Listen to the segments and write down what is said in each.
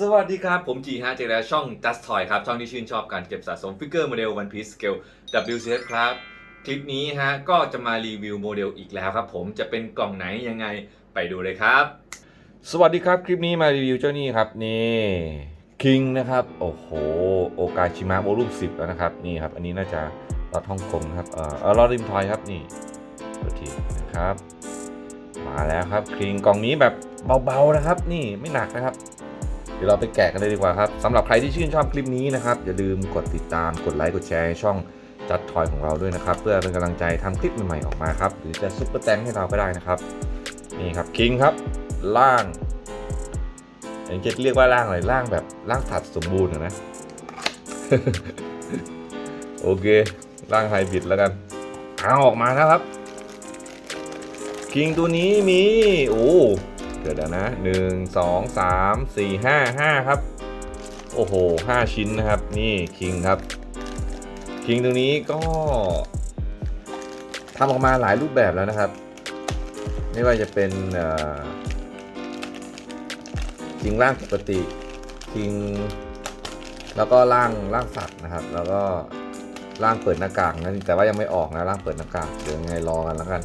สวัสดีครับ ผมจีฮะเจอแล้วช่อง Just Toy ครับ ช่องที่ชื่นชอบการเก็บสะสมฟิกเกอร์โมเดล One Piece Scale WCS ครับ คลิปนี้ฮะ ก็จะมารีวิวโมเดลอีกแล้วครับผมจะเป็นกล่องไหนยังไงไปดูเลยครับ สวัสดีครับคลิปนี้มารีวิวเจ้านี่ครับ นี่คิงนะครับ โอ้โห โอกาชิมะโวลุ่ม10 แล้วนะครับ นี่ครับ อันนี้น่าจะรอดฮ่องกงครับเออเออรอดริมทอยครับนี่ตัวทีนะครับ มาแล้วครับคิงกล่องนี้แบบเบาๆนะครับ นี่ไม่หนักนะครับ เดี๋ยวเราไปแกะกันเลยดีกว่าครับสำหรับใครที่ชื่นชอบคลิปนี้นะครับ อย่าลืมกดติดตามกดไลค์กดแชร์ช่องจัดทอยของเราด้วยนะครับ เพื่อเป็นกำลังใจทำคลิปใหม่ๆออกมาครับ หรือจะซุปเปอร์แตงให้เราก็ได้นะครับนี่ครับคิงครับล่างอันนี้จะเรียกว่าล่างอะไรล่างแบบล่างสัตว์สมบูรณ์นะโอเคล่างไฮบริดแล้วกันเอาออกมาแล้วครับคิงตัวนี้มีโอ้ ดี๋ยวนะหนึ่งสองสามสี่ห้าห้าครับ โอ้โหห้าชิ้นนะครับ นี่คิงครับ คิงตรงนี้ก็ทำออกมาหลายรูปแบบแล้วนะครับ ไม่ว่าจะเป็นคิงร่างปกติคิงแล้วก็ร่างร่างสัตว์นะครับ แล้วก็ร่างเปิดหน้ากากนะแต่ว่ายังไม่ออกนะร่างเปิดหน้ากากเดี๋ยวยังไงรอกันแล้วกัน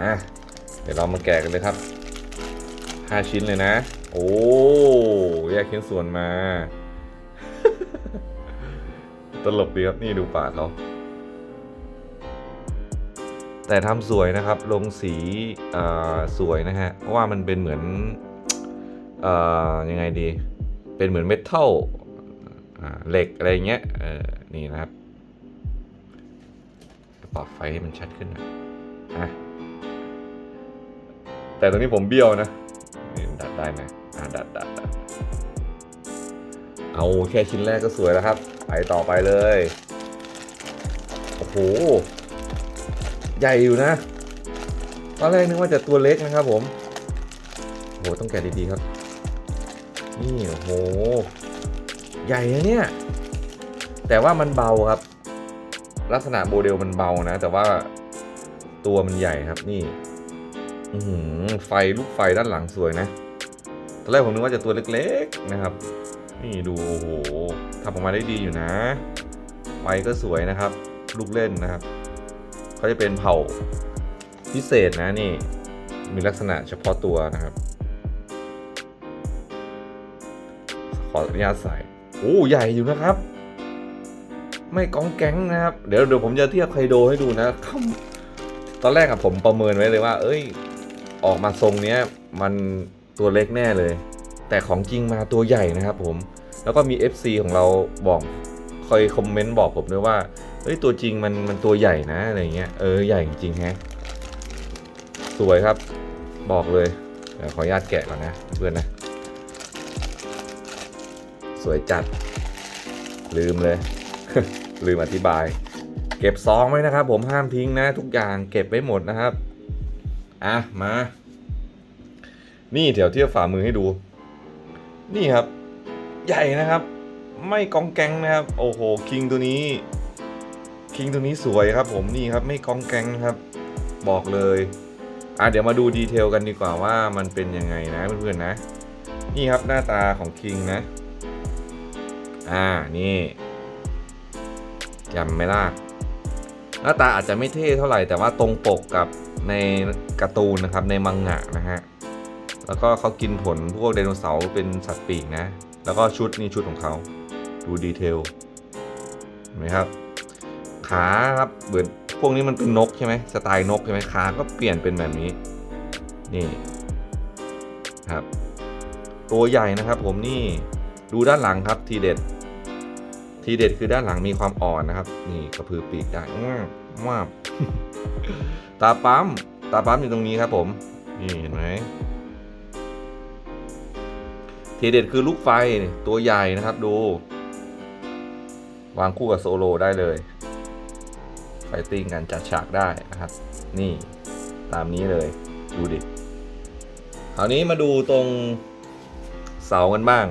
อะเดี๋ยวเรามาแกะกันเลยครับาชิ้นเลยนะ โอ้แยกชิ้นส่วนมา ตลกดีครับนี่ดูปากเขาแต่ทำสวยนะครับ ลงสีสวยนะฮะ เพราะว่ามันเป็นเหมือนออยังไงดี เป็นเหมือนเมทัลเหล็กอะไรเงี้ยนี่นะครับปรับไฟให้มันชัดขึ้นนะแต่ตรงนี้ผมเบี้ยวนะ ได้ไหมอ่าดัดดัดดัดเอาแค่ชิ้นแรกก็สวยแล้วครับ ไปต่อไปเลย โอ้โห ใหญ่อยู่นะ ตอนแรกนึกว่าจะตัวเล็กนะครับผมโอ้โหต้องแกะดี ๆ ครับ นี่โอ้โห ใหญ่นะเนี่ย แต่ว่ามันเบาครับ ลักษณะโมเดลมันเบานะ แต่ว่าตัวมันใหญ่ครับนี่หือไฟลูกไฟด้านหลังสวยนะ ตอนแรกผมนึกว่าจะตัวเล็กๆนะครับ นี่ดูโอ้โหทำออกมาได้ดีอยู่นะไฟก็สวยนะครับ ลูกเล่นนะครับเขาจะเป็นเผ่าพิเศษนะนี่มีลักษณะเฉพาะตัวนะครับ ขออนุญาตใส่โอ้ใหญ่อยู่นะครับ ไม่กองแก๊งนะครับ เดี๋ยวเดี๋ยวผมจะเทียบไคโดให้ดูนะตอนแรกอะผมประเมินไว้เลยว่า เอ้ย ออกมาทรงเนี้ยมัน ตัวเล็กแน่เลย แต่ของจริงมาตัวใหญ่นะครับผม แล้วก็มี FC ของเราบอกคอยคอมเมนต์บอกผมด้วยว่า เฮ้ยตัวจริงมันมันตัวใหญ่นะอะไรเงี้ย เออใหญ่จริงแฮะ สวยครับ บอกเลยเดี๋ยวขออนุญาตแกะก่อนนะเพื่อนนะ สวยจัด ลืมเลย ลืมอธิบาย เก็บซองไว้นะครับ ผมห้ามทิ้งนะ ทุกอย่างเก็บไว้หมดนะครับ อะมา นี่เดี๋ยวเทียบฝ่ามือให้ดู นี่ครับ ใหญ่นะครับ ไม่กองแกงนะครับ โอ้โหคิงตัวนี้ คิงตัวนี้สวยครับ ผมนี่ครับไม่กองแกงครับ บอกเลยอะเดี๋ยวมาดูดีเทลกันดีกว่าว่ามันเป็นยังไงนะเพื่อนๆนะ นี่ครับหน้าตาของคิงนะ อ่านี่จำไม่ล่ะหน้าตาอาจจะไม่เท่เท่าไหร่แต่ว่าตรงปกกับในการ์ตูนนะครับในมังงะนะฮะ แล้วก็เขากินผลพวกไดโนเสาร์เป็นสัตว์ปีกนะ แล้วก็ชุดนี่ชุดของเขาดูดีเทลเห็นไหมครับ ขาครับเหมือนพวกนี้มันเป็นนกใช่ไหมสไตล์นกใช่ไหมขาก็เปลี่ยนเป็นแบบนี้ นี่ครับ ตัวใหญ่นะครับ ผมนี่ดูด้านหลังครับทีเด็ด ทีเด็ดคือด้านหลังมีความอ่อนนะครับ นี่กระพือปีกได้ว้าวว้าวตาปั๊มตาปั๊มอยู่ตรงนี้ครับผม นี่เห็นไหม ทีเด็ดคือลูกไฟตัวใหญ่นะครับดู วางคู่กับโซโลได้เลย ไฟติ้งกันจัดฉากได้นะครับ นี่ตามนี้เลยดูดิคราวนี้มาดูตรงเสากันบ้าง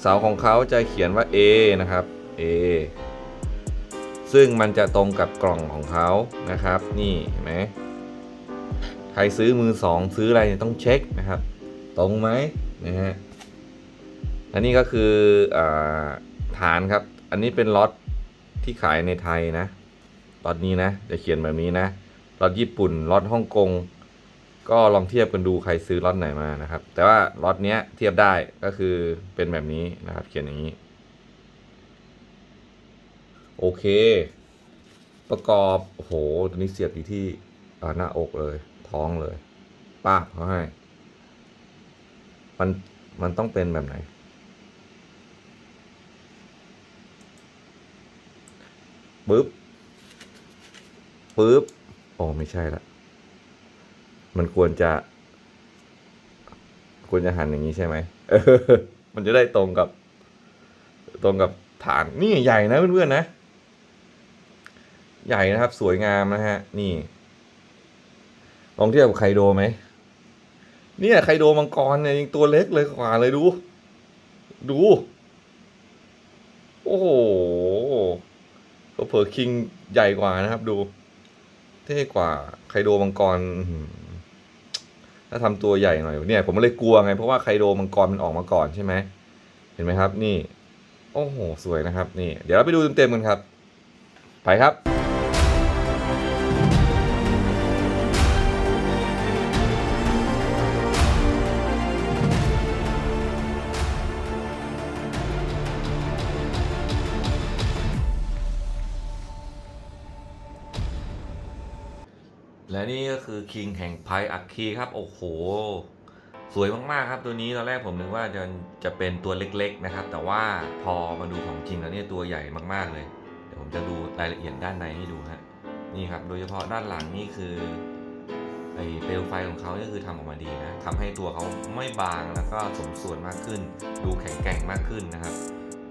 เสาของเขาจะเขียนว่า A นะครับ A ซึ่งมันจะตรงกับกล่องของเขานะครับ นี่เห็นไหมใครซื้อมือสองซื้ออะไรต้องเช็คนะครับ ตรงไหม นะฮะและนี่ก็คืออฐานครับ อันนี้เป็นล็อตที่ขายในไทยนะล็อตนี้นะ จะเขียนแบบนี้นะล็อตญี่ปุ่นล็อตฮ่องกงก็ลองเทียบกันดูใครซื้อล็อตไหนมานะครับ แต่ว่าล็อตเนี้ยเทียบได้ก็คือเป็นแบบนี้นะครับ เขียนอย่างนี้ โอเค ประกอบโอ้โหตัวนี้เสียบอยู่ที่หน้าอกเลย ท้องเลยป้าเขาให้ มันมันต้องเป็นแบบไหน ปึ๊บ ปึ๊บ โอ้ไม่ใช่ละ มันควรจะ ควรจะหันอย่างนี้ใช่ไหม เออ มันจะได้ตรงกับ ตรงกับฐาน นี่ใหญ่นะเพื่อนๆนะ ใหญ่นะครับ สวยงามนะฮะ นี่ ลองเทียบกับไคโดไหม เนี่ยไคโดมังกรเนี่ยยังตัวเล็กเลยกว่าเลยดู ดู โอ้โหเผลอคิงใหญ่กว่านะครับ ดู เท่กว่าไคโดมังกรถ้าทำตัวใหญ่หน่อยเนี่ย ผมเลยกลัวไงเพราะว่าไคโดมังกรมันออกมาก่อนใช่ไหมเห็นไหมครับ นี่ โอ้โห สวยนะครับ นี่ เดี๋ยวเราไปดูเต็มๆกันครับ ไปครับ และนี่ก็คือคิงแห่งไพอัคคีครับ โอ้โห สวยมาก ๆ ครับตัวนี้ตอนแรกผมนึกว่าจะจะเป็นตัวเล็ก ๆ นะครับ แต่ว่าพอมาดูของจริงแล้วเนี่ยตัวใหญ่มาก ๆ เลย เดี๋ยวผมจะดูรายละเอียดด้านในให้ดูฮะนี่ครับ โดยเฉพาะด้านหลังนี่คือไอเปลวไฟของเขาเนี่คือทำออกมาดีนะทำให้ตัวเขาไม่บางแล้วก็สมส่วนมากขึ้น ดูแข็งแกร่งมากขึ้นนะครับ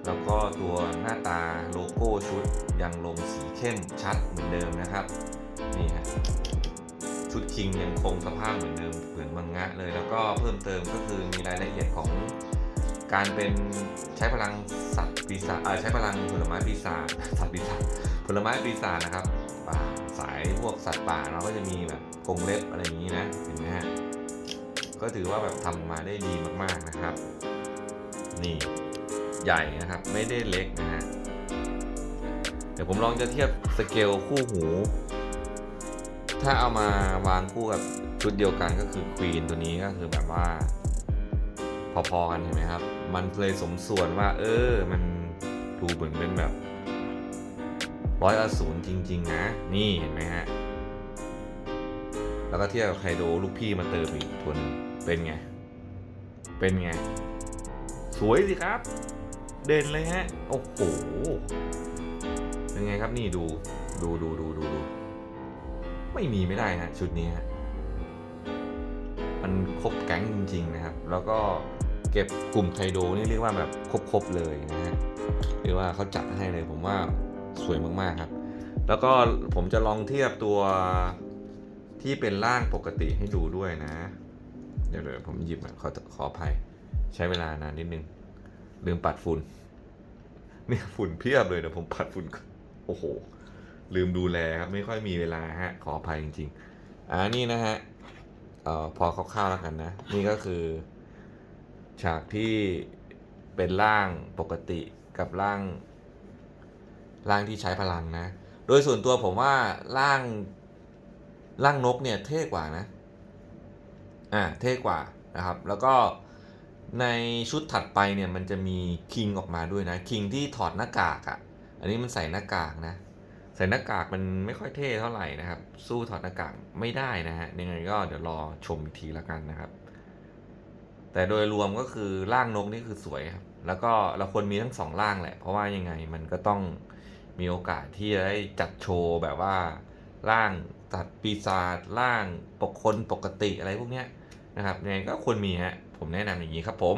แล้วก็ตัวหน้าตาโลโก้ชุดยังลงสีเข้มชัดเหมือนเดิมนะครับ นี่ฮะ ชุดคิงยังคงสภาพเหมือนเดิมเหมือนมังงะเลยแล้วก็เพิ่มเติมก็คือมีรายละเอียดของการเป็นใช้พลังสัตว์ปีศาจอ่าใช้พลังผลไม้ปีศาจสัตว์ปีศาจผลไม้ปีศาจนะครับป่าสายพวกสัตว์ป่าเราก็จะมีแบบกรงเล็บอะไรอย่างนี้นะเห็นไหมฮะก็ถือว่าแบบทำมาได้ดีมากๆนะครับ นี่ใหญ่นะครับไม่ได้เล็กนะฮะเดี๋ยวผมลองจะเทียบสเกลคู่หู ถ้าเอามาวางคู่กับชุดเดียวกันก็คือควีนตัวนี้ก็คือแบบว่า พอๆกันเห็นไหมครับ มันเลยสมส่วนว่า เออ มันดูเหมือนเป็นแบบร้อยอสูรจริง ๆ นะ นี่เห็นไหมฮะ แล้วก็เทียบกับไคโดลูกพี่มาเติมอีกทนเป็นไง เป็นไง สวยสิครับ เด่นเลยฮะ โอ้โห เป็นไงครับนี่ดู ดูดูดูดูดู ไม่มีไม่ได้ฮะชุดนี้ฮะมันครบแก๊งจริง ๆ นะครับ แล้วก็เก็บกลุ่มไคโดนี่เรียกว่าแบบครบๆเลยนะฮะเรียกว่าเขาจัดให้เลยผมว่าสวยมากๆครับ แล้วก็ผมจะลองเทียบตัวที่เป็นร่างปกติให้ดูด้วยนะ เดี๋ยวเดี๋ยวผมหยิบมาขอขออภัยใช้เวลานานนิดนึง ลืมปัดฝุ่นเนี่ยฝุ่นเพียบเลยเดี๋ยวผมปัดฝุ่นก่อนโอ้โห ลืมดูแลครับไม่ค่อยมีเวลาฮะขออภัยจริงๆอ่านี่นะฮะเอ่อพอคร่าวๆแล้วกันนะ นี่ก็คือ ฉากที่เป็นร่างปกติกับร่างร่างที่ใช้พลังนะ โดยส่วนตัวผมว่าร่างร่างนกเนี่ยเท่กว่านะ อ่าเท่กว่านะครับ แล้วก็ในชุดถัดไปเนี่ยมันจะมีคิงออกมาด้วยนะคิงที่ถอดหน้ากากอะ่ะ อันนี้มันใส่หน้ากากนะ ใส่หน้ากากมันไม่ค่อยเท่เท่าไหร่นะครับ สู้ถอดหน้ากากไม่ได้นะฮะยังไงก็เดี๋ยวรอชมอีกทีละกันนะครับ แต่โดยรวมก็คือร่างนกนี่คือสวยครับ แล้วก็เราควรมีทั้งสองร่างแหละ เพราะว่ายังไงมันก็ต้องมีโอกาสที่จะได้จัดโชว์แบบว่าร่างตัดปีศาจร่างปกคนปกติอะไรพวกเนี้ยนะครับยังไงก็ควรมีฮะผมแนะนำอย่างนี้ครับผม